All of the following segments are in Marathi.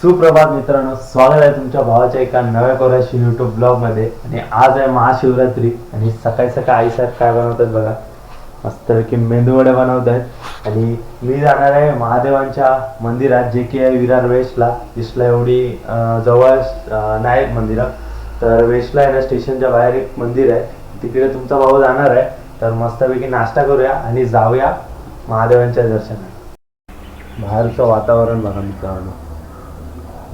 सुप्रभात मित्रांनो स्वागत आहे तुमच्या भावाच्या एका नव्या कोऱ्याशी युट्यूब ब्लॉगमध्ये. आणि आज आहे महाशिवरात्री आणि सकाळी सकाळी आई साहेब काय बनवतात बघा. मस्तपैकी मेंदू वडे बनवत आहेत आणि मी जाणार आहे महादेवांच्या मंदिरात जे की आहे विरार वेस्टला. इस्टला एवढी जवळ नाही मंदिरात तर वेस्टला आहे ना स्टेशनच्या बाहेर एक मंदिर आहे. तिकडे तुमचा भाऊ जाणार आहे. तर मस्तपैकी नाश्ता करूया आणि जाऊया महादेवांच्या दर्शनात बाहेरचं वातावरण बघा मित्रांनो.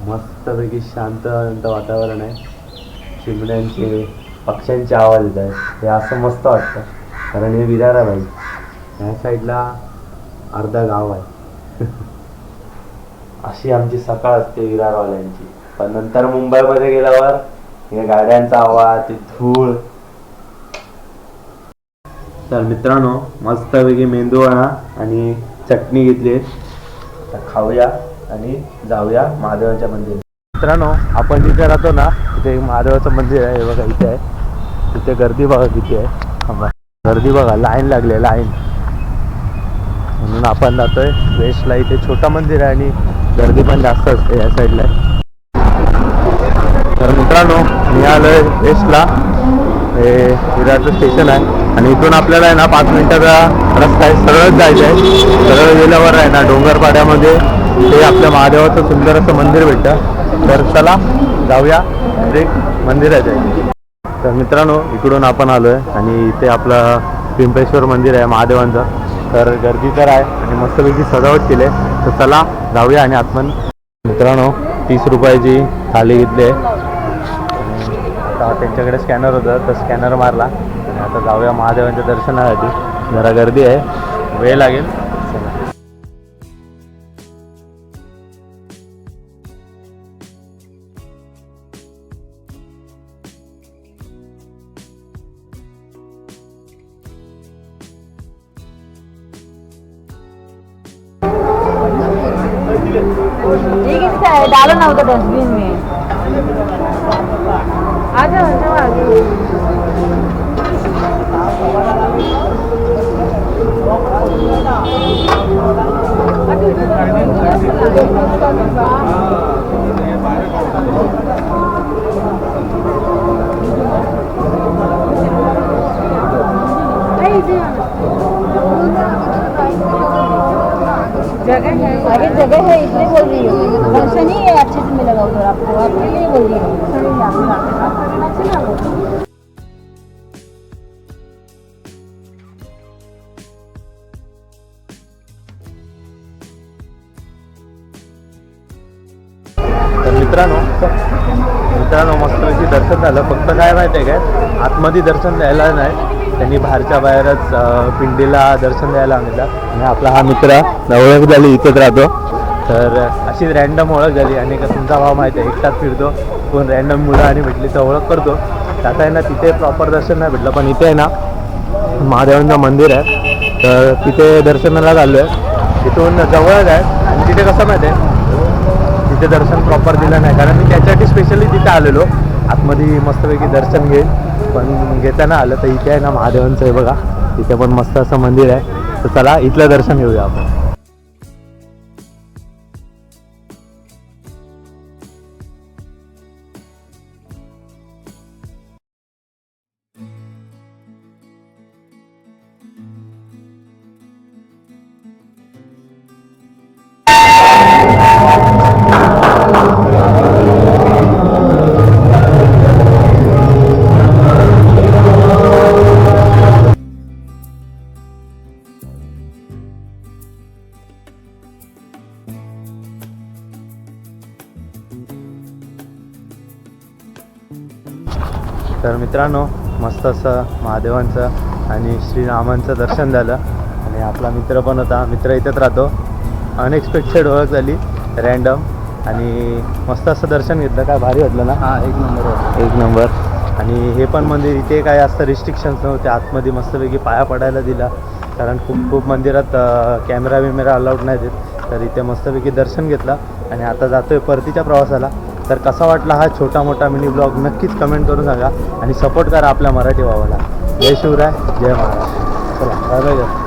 मस्तपैकी शांत वातावरण आहे. चिमण्यांचे पक्ष्यांचे आवाज येत आहेत. हे असं मस्त वाटतं. कारण हे विरारा भाई ह्या साईडला अर्धा गाव आहे. अशी आमची सकाळ असते विरारवाल्यांची. पण नंतर मुंबईमध्ये गेल्यावर हे गाड्यांचा आवाज ते धूळ. तर मित्रांनो मस्तपैकी मेंदूवडा आणि चटणी घेतली तर खाऊया. आणि जाऊया महादेवाच्या मंदिर मित्रांनो आपण जिथे राहतो ना तिथे एक महादेवाचं मंदिर आहे. बघा इथे आहे. तिथे गर्दी बघा किती आहे. थांबा. गर्दी बघा लाईन लागली आहे लाईन. म्हणून आपण जातोय. वेस्टला इथे छोटं मंदिर आहे आणि गर्दी पण जास्त असते या साईडला. तर मित्रांनो मी आलोय वेस्टला. हे विराटचं स्टेशन आहे. आणि इथून आपल्याला आहे ना पाच मिनिटाचा रस्ता आहे. सरळच जायचं आहे. सरळ गेल्यावर आहे ना डोंगरपाड्यामध्ये ते आपल्या महादेवाचं सुंदर असं मंदिर भेटतं. तर चला जाऊया. एक मंदिर आहे तर मित्रांनो इकडून आपण आलो आहे आणि इथे आपलं पिंपेश्वर मंदिर आहे महादेवांचं. तर गर्दी तर आहे आणि मस्तपैकी सजावट केली आहे. तर चला जाऊया आणि आपण मित्रांनो तीस रुपयाची थाली घेतली आहे. आता त्यांच्याकडे स्कॅनर होतं तर स्कॅनर मारला. आणि आता जाऊया महादेवांच्या दर्शनासाठी. जरा गर्दी आहे. वेळ लागेल. ये किसका है डालो ना उधर डस्टबिन में आ जाओ आ जाओ आगे जगह है आगे जगह है इसलिए बोल रही हूँ वैसे नहीं है अच्छे से मिलेगा उधर आपको आपके लिए बोल रही हूँ मित्रांनो मित्रांनो मस्तपैकी दर्शन झालं. फक्त काय माहिती आहे काय? आतमध्ये दर्शन द्यायला नाही. त्यांनी बाहेरच्या बाहेरच पिंडीला दर्शन द्यायला सांगितलं आणि आपला हा मित्र ओळख झाली इथेच राहतो. तर अशीच रॅन्डम ओळख झाली. आणि का तुमचा भाव माहिती आहे एकटाच फिरतो. कोण रॅन्डम मुलं आणि भेटली तर ओळख करतो. आता आहे ना तिथे प्रॉपर दर्शन नाही भेटलं पण इथे आहे ना महादेवांचं मंदिर आहे. तर तिथे दर्शनाला चाललो आहे तिथून जवळच आहे. आणि तिथे कसं माहिती आहे? तिथे दर्शन प्रॉपर दिलं नाही. कारण मी त्याच्यासाठी स्पेशली तिथे आलेलो. आतमध्ये मस्तपैकी दर्शन घेईल पण घेताना आलं तर इथे आहे ना महादेवांचं आहे बघा. इथे पण मस्त असं मंदिर आहे. तर चला इथलं दर्शन घेऊया आपण. तर मित्रांनो मस्त असं महादेवांचं आणि श्रीरामांचं दर्शन झालं. आणि आपला मित्र पण होता. मित्र इथेच राहतो. अनएक्सपेक्टेड ओळख झाली. रॅन्डम आणि मस्त असं दर्शन घेतलं. काय भारी वाटलं ना? हा एक नंबर एक नंबर. आणि हे पण मंदिर इथे काय जास्त रिस्ट्रिक्शन्स नव्हते. आतमध्ये मस्तपैकी पाया पडायला दिला. कारण खूप खूप मंदिरात कॅमेरा बिमेरा अलाउड नाही देत तर इथे मस्तपैकी दर्शन घेतलं. आणि आता जातोय परतीच्या प्रवासाला. तर कसा वाटला हा छोटा मोठा मिनी ब्लॉग नक्कीच कमेंट करून सांगा आणि सपोर्ट करा आपल्या मराठी भावाला. जय शिवराय जय महाराज चला